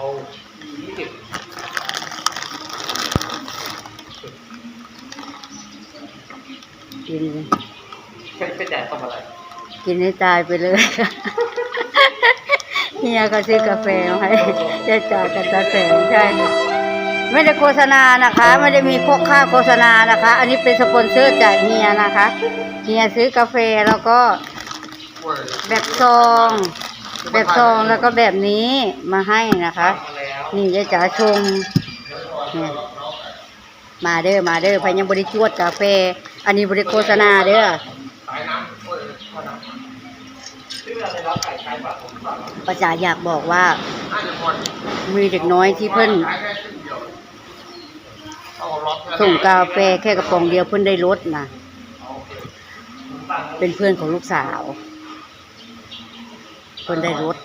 เอายี่สิบกินเป็นเป็นแดดทำอะไร กินให้ตายไปเลยเฮียก็ซื้อกาแฟมาให้เจ๊จ่ากับตาแสงใช่ไม่ได้โฆษณานะคะ ไม่ได้มีโคค่าโฆษณานะคะ อันนี้เป็นสปอนเซอร์จากเฮียนะคะเฮียซื้อกาแฟแล้วก็แบบซอง แบบซองแล้วก็แบบนี้มาให้นะคะมาแล้วนี่ยายจ๋าชงเนี่ยมาเด้อมาเด้อพยังบริจวดกาแฟ อันนี้บริโฆษณาเด้อสายน้ำโอ้ยข้าวน้ำชื่ออะไรแล้วไก่ไก่แบบผมสั่งประจาอยากบอกว่าน่าจะพอมีเด็กน้อยที่เพิ่นขายแค่ครึ่งเดียวเอาล็อตแค่ส่งกาแฟแค่กระป๋องเดียวเพิ่นได้ลดนะเอาโอเคผมสั่งเป็นเพื่อนของลูกสาวเพิ่นได้ลด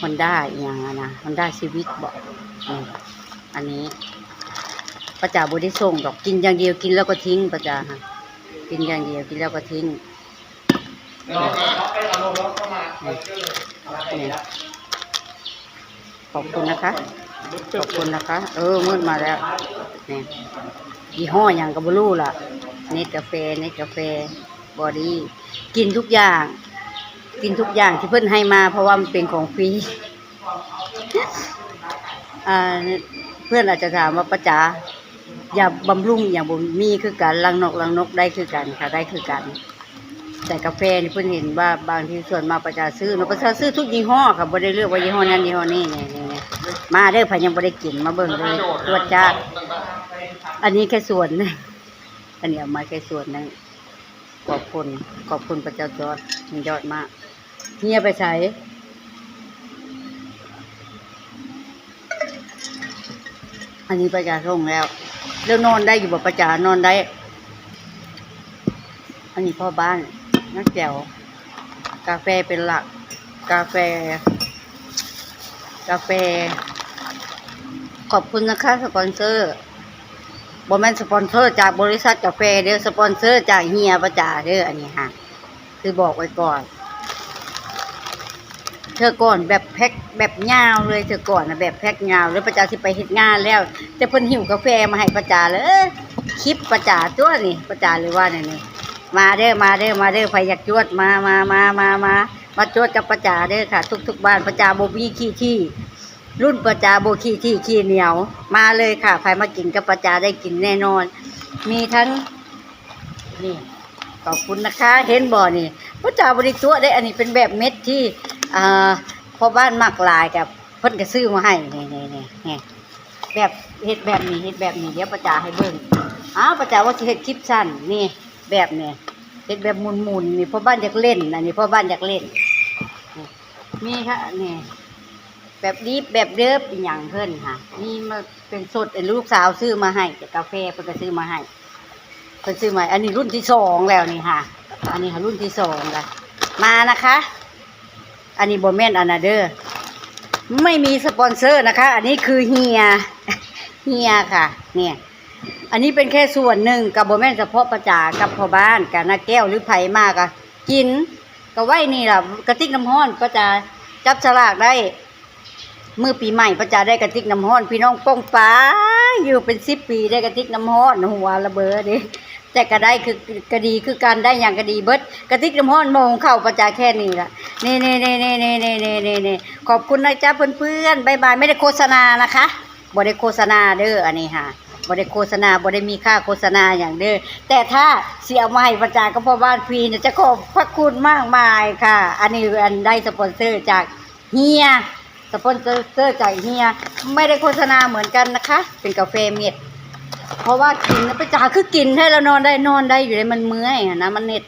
ฮอนด้าอย่างอะนะฮอนด้าชีวิตบอกอันนี้ประจาบได้ส่งดอกกินอย่างเดียวกินแล้วก็ทิ้งประจาฮะกินอย่างเดียวกินแล้วก็ทิ้งขอาเชื่อเลยนี่ขอบคุณนะคะขอบคุณนะคะ เออมืดมาแล้วนี่ยี่ห้ออย่างกับบลูล่ะเนตกาแฟเนตกาแฟบอดี้กินทุกอย่าง กินทุกอย่างที่เพื่อนให้มาเพราะว่ามันเป็นของฟรีเพื่อนอาจจะถามว่าประจ๋าอย่าบำรุงอย่างบ่มีคือกันลังนกลังนกได้คือกันค่ะได้คือกัน แต่กาแฟนี่เพิ่อนเห็นว่าบางทีส่วนมากประชาซื้อเนาะประชาซื้อทุกยี่ห้อค่ะบ่ได้เลือกว่ายี่ห้อนั้นยี่ห้อนี้นี่นี่นี่มาเด้อพายังบ่ได้กินมาเบิ่งเลยตรวจจ้าอันนี้แค่ส่วนนึงอันนี้เอามาแค่ส่วนนึงขอบคุณขอบคุณพระเจ้าจอดมันยอดมาก เฮียไปใช้อันนี้ประจาส่งแล้วแล้วนอนได้อยู่บ่ประจานอนได้ อันนี้พ่อบ้านนักแจวกาแฟเป็นหลัก กาแฟ กาแฟ ขอบคุณนะคะสปอนเซอร์บอแมนสปอนเซอร์จากบริษัทกาแฟเด้อสปอนเซอร์จากเฮียประจาเด้ออันนี้ค่ะ คือบอกไว้ก่อน เธอก่อนแบบแพ็คแบบยาวเลยเธอก่อนนะแบบแพ็คยาวแล้วประจาสิไปเฮ็ดงานแล้ว แต่เพิ่นหิวกาแฟมาให้ประจาเลยคลิปประจาตัวนี่ประจาเลยว่าเนี่ยนี่มาเด้อมาเด้อมาเด้อใครอยากจวดมามามามามามาจวดกับประจาเด้อค่ะ ทุกทุกบ้านประจาโบมีขี้ที่ รุ่นประจาโบขี้ที่ขี้เหนียว มาเลยค่ะใครมากินกับประจาได้กินแน่นอน มีทั้งนี่ขอบคุณนะคะ เห็นบ่อนี่ประจาบริตัวได้อันนี้เป็นแบบเม็ดที่ อ่าพอบ้านมักลายกับเพิ่นก็ซื้อมาให้นี่นี่นี่นี่แบบเฮ็ดแบบนี้เฮ็ดแบบนี้เดี๋ยวประจาให้เบิ่งอ้าวประจาว่าสิเฮ็ดคลิปสั้นนี่แบบนี้เฮ็ดแบบมุนๆนี่พ่อบ้านอยากเล่นอันนี้พ่อบ้านอยากเล่นมีค่ะนี่แบบดีฟแบบเดิบอย่างเพิ่นค่ะนี่มาเป็นสดลูกสาวซื้อมาให้จากกาแฟเพิ่นก็ซื้อมาให้เพิ่นซื้อมาอันนี้รุ่นที่สองแล้วนี่ค่ะ อันนี้ค่ะรุ่นที่สองละมานะคะ อันนี้บอแมนอันนาเดอร์ไม่มีสปอนเซอร์นะคะ อันนี้คือเฮียเฮียค่ะ เนี่ย อันนี้เป็นแค่ส่วนหนึ่งกับบอแมนเฉพาะประจากับพ่อบ้านกับนาแก้วหรือไผ่มากอะกินก็ไว้นี่แหละกระติกน้ำห้อนประจาจับฉลากได้เมื่อปีใหม่ประจาได้กระติกน้ำห้อน พี่น้องป้องป้าอยู่เป็นสิบปีได้กระติกน้ำห้อนหัวระเบิดดิ แต่ก็ได้คือกระดีคือการได้อย่างกระดีเบิดกระติกน้ำห้อนมองเข้าประจาแค่นี้ละนี่นี่นี่นี่นี่นี่นี่นี่นี่ขอบคุณนะจ๊ะเพื่อนๆบายบายไม่ได้โฆษณานะคะบ่ได้โฆษณาเด้ออันนี้ค่ะบ่ได้โฆษณาบ่ได้มีค่าโฆษณาอย่างเด้อแต่ถ้าเสียมาให้ประจาก็พ่อบ้านฟรีเนี่ยจะขอบพระคุณมากมายค่ะ อันนี้อันได้สปอนเซอร์จากเฮียสปอนเซอร์จากเฮียไม่ได้โฆษณาเหมือนกันนะคะ เป็นกาแฟเม็ด เพราะว่ากินแล้วไปจ่าคือกินให้เรานอนได้นอนได้อยู่เลยมันเมื่อยนะมันเห็ด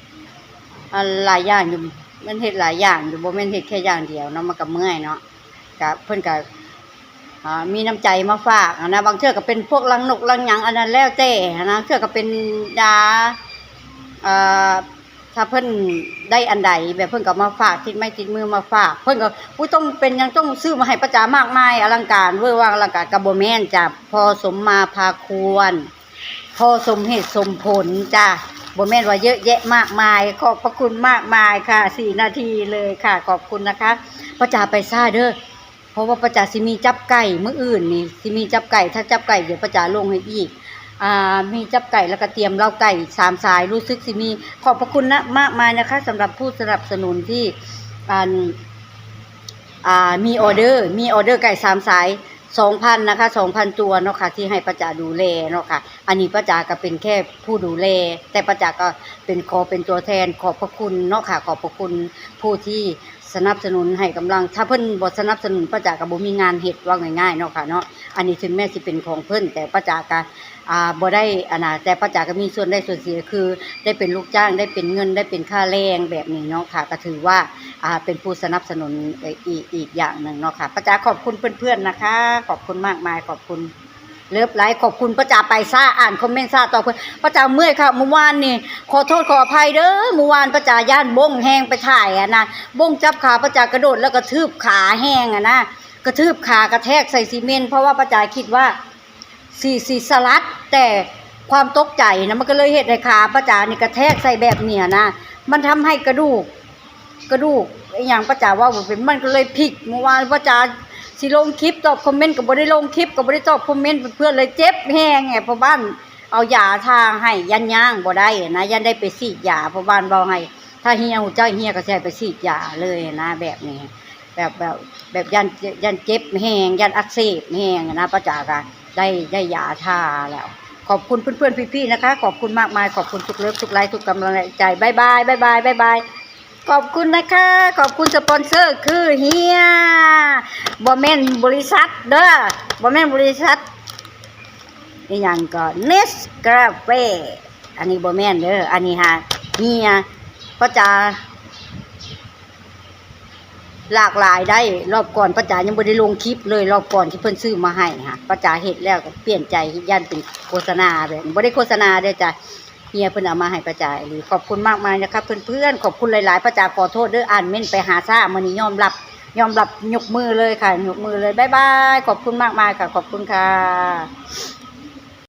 หลายอย่างอยู่มันเห็ดหลายอย่างอยู่บ่แม่นเห็ดแค่อย่างเดียวเนาะมันก็เมื่อยเนาะกับเพื่อนกับมีน้ำใจมาฝากนะบางเชือกก็เป็นพวกลังนกลังหยังอันนั้นแล้วแต่นะเทื่อก็เป็นยาอ่า ถ้าเพิ่นได้อันใดแบบเพิ่นก็มาฝากติดไม้ติดมือมาฝาก เพิ่นก็อุ้ยต้องเป็นยังต้องซื้อมาให้ประจามากมายอลังการเวอร์ว่างอลังการกับโบแมนจ้ะพอสมมาพาควร พอสมเหตุสมผลจ้ะโบแมนว่าเยอะแยะมากมาย ขอบพระคุณมากมายค่ะสี่นาทีเลยค่ะ ขอบคุณนะคะประจาไปซ่าเด้อเพราะว่าประจาสิมีจับไก่เมื้ออื่นนี่สิมีจับไก่ถ้าจับไก่เดี๋ยวประจาลงให้อีก อ่ามีจับไก่แล้วก็เตรียมเล้าไก่สามสายรู้สึกสิมี ขอบพระคุณนะมากมายนะคะสำหรับผู้สนับสนุนที่อ่าอ่ามีออเดอร์ มีออเดอร์ไก่สามสายสองพันนะคะสองพันตัวเนาะค่ะที่ให้ประจาดูแลเนาะค่ะอันนี้ประจาก็เป็นแค่ผู้ดูแล แต่ประจาก็เป็นขอเป็นตัวแทนขอบพระคุณเนาะค่ะขอบพระคุณผู้ที่ สนับสนุนให้กำลัง ถ้าเพิ่นบ่สนับสนุนประจาก็บ่มีงานเฮ็ดว่าง่ายๆเนาะค่ะเนาะอันนี้ถึงแม้สิเป็นของเพิ่นแต่ประจาก็อ่าบ่ได้อันน่ะแต่ป้าจ๋าก็มีส่วนได้ส่วนเสียคือ ได้เป็นลูกจ้างได้เป็นเงินได้เป็นค่าแรงแบบนี้เนาะค่ะก็ถือว่าอ่าเป็นผู้สนับสนุนอีกอีกอย่างหนึ่งเนาะค่ะป้าจ๋าขอบคุณเพื่อนๆนะคะ ขอบคุณมากมายขอบคุณ เลิฟไลฟ์ขอบคุณป้าจ๋าไปซ่าอ่านคอมเมนต์ซ่าต่อเพื่อนป้าจ๋าเมื่อยค่ะเมื่อวานนี่ขอโทษขออภัยเด้อเมื่อวานป้าจ๋าย่านบงแห้งไปถ่ายอะนะบงจับขาป้าจ๋ากระโดดแล้วก็ทืบขาแห้งอะนะกระทืบขากระแทกใส่ซีเมนต์เพราะว่าป้าจ๋าคิดว่าสีสีสลัด แต่ความตกใจนะมันก็เลยเห็ดให้ขาประจานี่กระแทกใส่แบบเนี่ยนะมันทำให้กระดูกกระดูกอย่างประจาว่าบ่เป็นมันก็เลยพลิกเมื่อวานประจา สิลงคลิปตอบคอมเมนต์ก็บ่ได้ลงคลิปก็บ่ได้ตอบคอมเมนต์เพื่อนเลยเจ็บแห้งไงเพราะบ้านเอายาทาให้ยันย่างบ่ได้นะยันได้ไปฉีดยาเพราะบ้านเว้าให้ ถ้าเฮียหูเจ้าเฮียก็ใช้ไปฉีดยาเลยนะ แบบนี้ แบบแบบแบบยันยันเจ็บแห้งยันอักเสบแห้งนะประจากะได้ได้ยาทาแล้ว ขอบคุณเพื่อนๆพี่ๆนะคะ ขอบคุณมากมายขอบคุณทุกเลิฟทุกไลค์ทุกกำลังใจบายบายบายบายบายบาย ขอบคุณนะคะ ขอบคุณสปอนเซอร์คือเฮียบอแมนบริษัทเด้อบอแมนบริษัทอีกอย่างก็เนสกาแฟอันนี้บอแมนเด้ออันนี้ฮะเฮียก็จะหลากหลายได้รอบก่อนป้าจ๋ายังบ่ได้ลงคลิปเลยรอบก่อนที่เพิ่นซื้อมาให้ค่ะป้าจ๋าเฮ็ดแล้วก็เปลี่ยนใจย่านเป็นโฆษณาแบบนี้บ่ได้โฆษณาเด้อจ้ะ เฮียเพิ่นเอามาให้ประจ๋ายหรือขอบคุณมากมายนะครับเพื่อนๆขอบคุณหลายๆประจ๋าขอโทษเด้ออ่านเม่นไปหาซ่ามันนี้ยอมรับยอมรับยกมือเลยค่ะยกมือเลยบ๊ายบายขอบคุณมากมายค่ะขอบคุณค่ะ